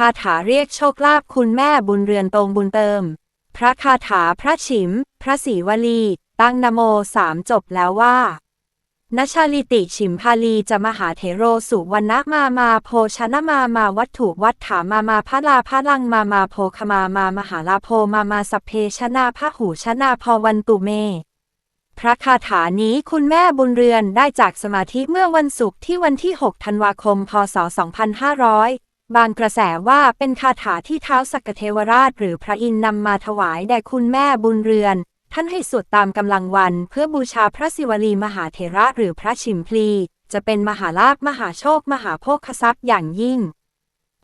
คาถาเรียกโชคลาภคุณแม่บุญเรือนตรงบุญเติม พระคาถาพระฉิม พระศรีวลี ตั้งนโมสามจบแล้วว่านชาลิติฉิมพาลีจะมหาเถโรสุวรรณมามาโพชนะมามาวัตถุวัฏฐามามาพระลาพระลังมามาโพคมามามหาลาโพมามาสัพเพชนาพระหูชนาพอวันตุเม พระคาถานี้คุณแม่บุญเรือนได้จากสมาธิเมื่อวันศุกร์ที่วันที่ 6 ธันวาคม พศ2500 บางกระแสว่าเป็นคาถาที่เท้าสักเทวราชหรือพระอินทร์นำมาถวายแด่คุณแม่บุญเรือน ท่านให้สวดตามกำลังวัน เพื่อบูชาพระศิวลีมหาเถระหรือพระชิมพลี จะเป็นมหาลาภมหาโชค มหาโภคทรัพย์อย่างยิ่ง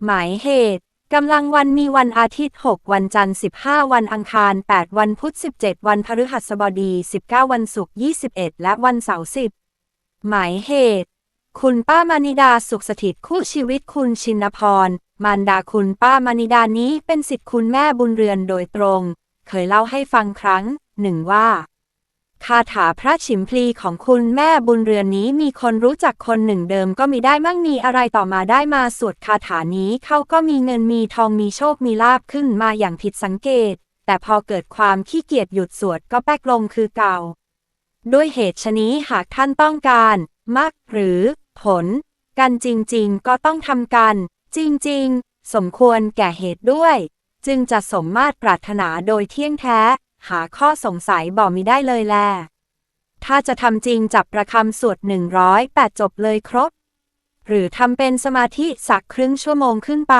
หมายเหตุกำลังวันมีวันอาทิตย์ 6 วันจันทร์ 15 วันอังคาร 8 วันพุธ 17 วันพฤหัสบดี 19 วันศุกร์ 21 และวันเสาร์ 10 หมายเหตุ คุณป้ามานิดาสุขสถิตคู่ชีวิตคุณชินพร มารดาคุณป้ามานิดานี้เป็นสิทธิ์คุณแม่บุญเรือนโดยตรง เคยเล่าให้ฟังครั้งหนึ่งว่า คาถาพระฉิมพลีของคุณแม่บุญเรือนนี้มีคนรู้จักคนหนึ่งเดิมก็มีได้มั่งมีอะไรต่อมาได้มาสวดคาถานี้เขาก็มีเงินมีทองมีโชคมีลาบขึ้นมาอย่างผิดสังเกต แต่พอเกิดความขี้เกียจหยุดสวดก็แป๊กลงคือเก่า ด้วยเหตุชนี้หากท่านต้องการมรรคหรือ ผล กันจริงๆ ก็ต้องทำกัน จริงๆ สมควรแก่เหตุด้วย จึงจะสมมาตรปรารถนาโดยเที่ยงแท้ หาข้อสงสัยบอกมิได้เลยแล ถ้าจะทำจริงจับประคำสวด108จบเลยครบ หรือทำเป็นสมาธิสักครึ่งชั่วโมงขึ้นไป